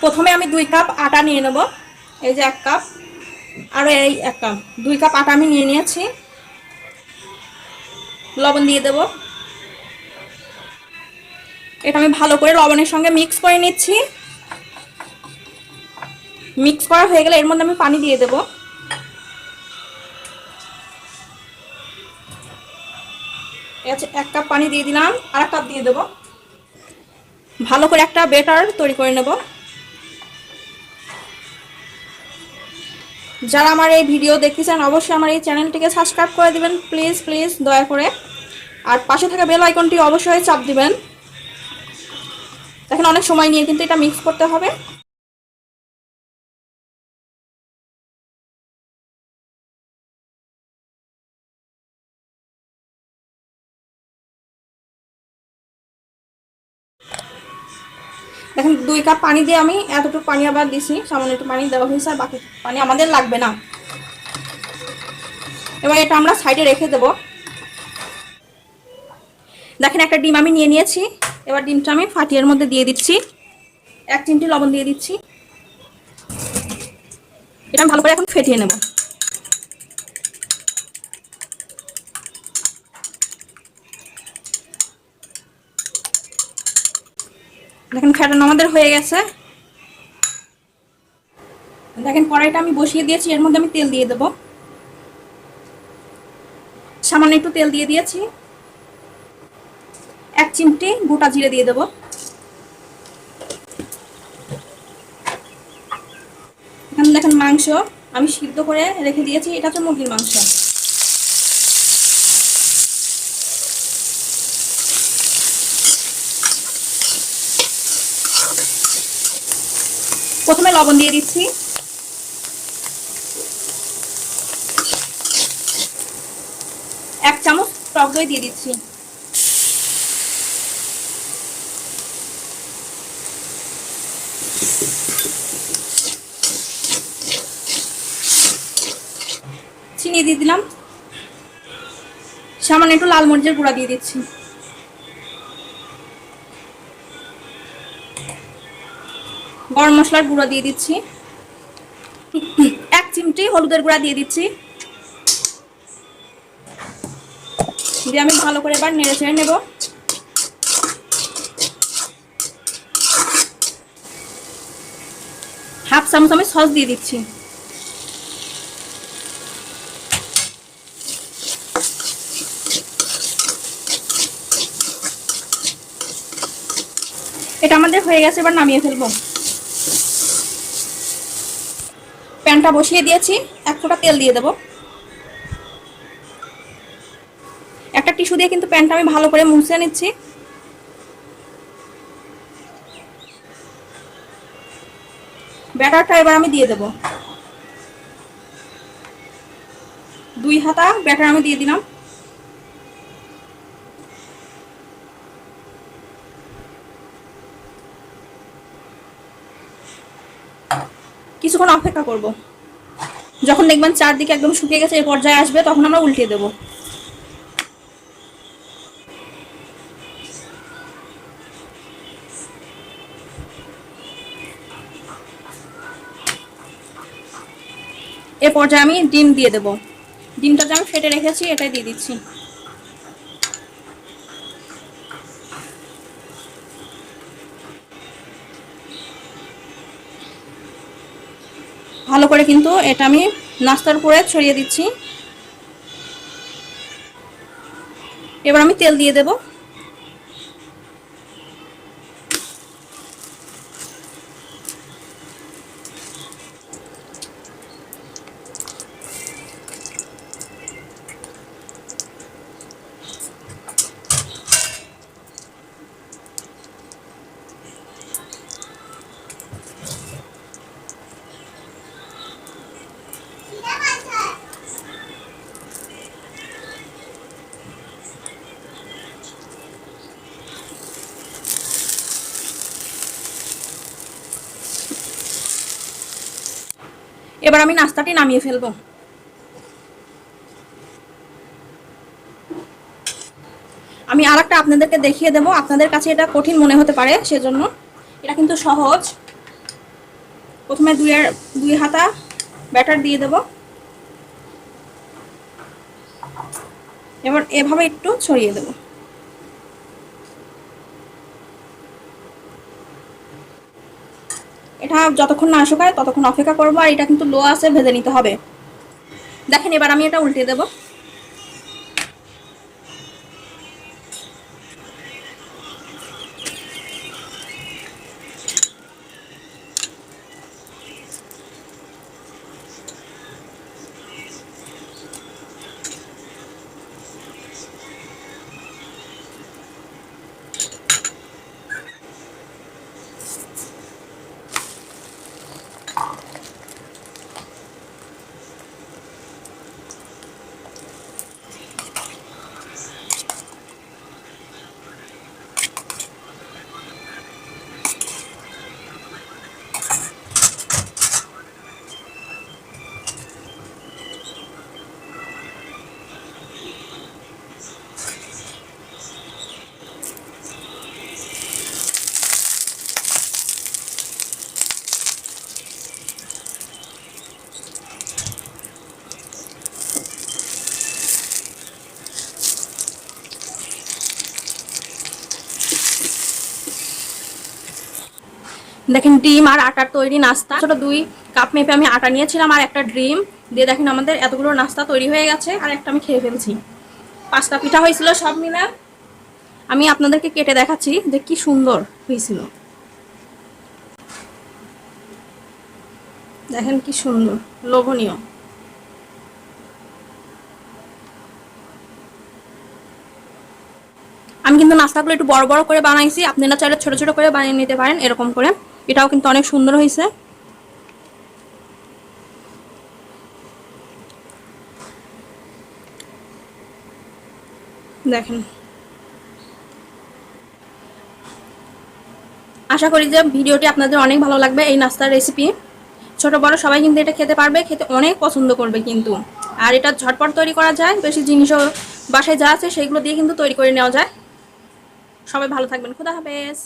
প্রথমে আমি দুই কাপ আটা নিয়ে নেব। এই যে এক কাপ। আর এই এক কাপ। দুই কাপ আটা আমি নিয়ে নিয়েছি। লবণ দিয়ে দেব। এটা আমি ভালো করে লবণের সঙ্গে মিক্স করে নিচ্ছি। মিক্স করা হয়ে গেলে এর মধ্যে আমি পানি দিয়ে দেব। এক কাপ পানি দিয়ে দিলাম। আর এক কাপ দিয়ে দেবো। ভালো করে একটা বেটার তৈরি করে নেব। যারা আমার এই ভিডিও দেখতেছেন অবশ্যই আমার এই চ্যানেলটিকে সাবস্ক্রাইব করে দিবেন। প্লিজ প্লিজ দয়া করে। আর পাশে থাকা বেল আইকনটি অবশ্যই চাপ দিবেন। দেখেন, অনেক সময় নিয়ে কিন্তু এটা মিক্স করতে হবে। দেখেন দুই কাপ পানি দিয়ে আমি এতটুকু পানি আবার দিছি, সামান্য একটু পানি দেওয়া হয়েছে আর বাকি পানি আমাদের লাগবে না। এবার এটা আমরা সাইডে রেখে দেব। দেখেন একটা ডিম আমি নিয়ে নিয়েছি, এবার ডিমটা আমি ফাটিয়ার মধ্যে দিয়ে দিচ্ছি। এক চিমটি লবণ দিয়ে দিচ্ছি। এটা ভালো করে এখন ফেটিয়ে নেব। দেখেন ফ্যাটানো আমাদের হয়ে গেছে। দেখেন কড়াইটা আমি বসিয়ে দিয়েছি, এর মধ্যে আমি তেল দিয়ে দেব। সামান্য একটু তেল দিয়ে দিয়েছি। এক চিমটি গোটা জিরে দিয়ে দেব। এখানে দেখেন মাংস আমি সিদ্ধ করে রেখে দিয়েছি, এটা হচ্ছে মুরগির মাংস। প্রথমে লবণ দিয়ে দিচ্ছি। এক চামচ টক দই দিয়ে দিচ্ছি। চিনি দিয়ে দিলাম। সামান্য একটু লাল মরিচের গুঁড়া দিয়ে দিচ্ছি। গরম মশলার গুঁড়া দিয়ে দিচ্ছি। এক চিমটি হলুদের গুঁড়া দিয়ে দিচ্ছি। দিয়ে আমি ভালো করে এবার নেড়ে ছেড়ে নেব। হাফ চামচ আমি সস দিয়ে দিচ্ছি। এটা আমাদের হয়ে গেছে, এবার নামিয়ে ফেলব। প্যানটা বসিয়ে দিয়েছি, এক ফোঁটা তেল দিয়ে দেব। একটা টিস্যু দিয়ে কিন্তু প্যানটা আমি ভালো করে মুছে নিচ্ছি। ব্যাটারটা এবার আমি দিয়ে দেব। দুই হাতা ব্যাটার আমি দিয়ে দিলাম। কিছুক্ষণ অপেক্ষা করব। যখন দেখবেন চারদিকে একদম শুকিয়ে গেছে এই পর্যায়ে আসবে, তখন আমরা উল্টিয়ে দেব। এ পর্যায়ে আমি ডিম দিয়ে দেব। ডিমটা যে আমি ফেটে রেখেছি, এটাই দিয়ে দিচ্ছি। ভালো করে কিন্তু এটা আমি নাস্তার উপরে ছড়িয়ে দিচ্ছি। এবার আমি তেল দিয়ে দেব। এবার আমি নাস্তাটি নামিয়ে ফেলব। আমি আর একটা আপনাদেরকে দেখিয়ে দেবো। আপনাদের কাছে এটা কঠিন মনে হতে পারে সেজন্য। এটা কিন্তু সহজ। প্রথমে দুই দুই হাতা ব্যাটার দিয়ে দেব। এবার এভাবে একটু ছড়িয়ে দেব। এটা যতক্ষণ না শুকায় ততক্ষণ অপেক্ষা করব, আর এটা কিন্তু লো আছে, ভেজে নিতে হবে। দেখেন, এবার আমি এটা উল্টে দেবো। দেখেন ডিম আর আটার তৈরি নাস্তা। ছোট দুই কাপ মেপে আমি আটা নিয়েছিলাম আর একটা ডিম। দিয়ে দেখেন আমাদের এতগুলো নাস্তা তৈরি হয়ে গেছে আর একটা আমি খেয়ে ফেলছি। পাঁচটা পিঠা হয়েছিল সব মিলে। আমি আপনাদেরকে কেটে দেখাচ্ছি যে কি সুন্দর হয়েছিল। দেখেন কি সুন্দর, লোভনীয়। আমি কিন্তু নাস্তাগুলো একটু বড় বড় করে বানাইছি, আপনারা চাইলে ছোট ছোট করে বানিয়ে নিতে পারেন, এরকম করে। এটাও কিন্তু অনেক সুন্দর হয়েছে। দেখেন। আশা করি যে ভিডিওটি আপনাদের অনেক ভালো লাগবে এই নাস্তার রেসিপি ছোট, বড় সবাই কিন্তু এটা খেতে পারবে, খেতে অনেক পছন্দ করবে কিন্তু। আর এটা ঝটপট তৈরি করা যায়, বেশি জিনিসও বাসায় যা আছে সেগুলো দিয়ে কিন্তু তৈরি করে নেওয়া যায়। সবাই ভালো থাকবেন, খুদা হাফেজ।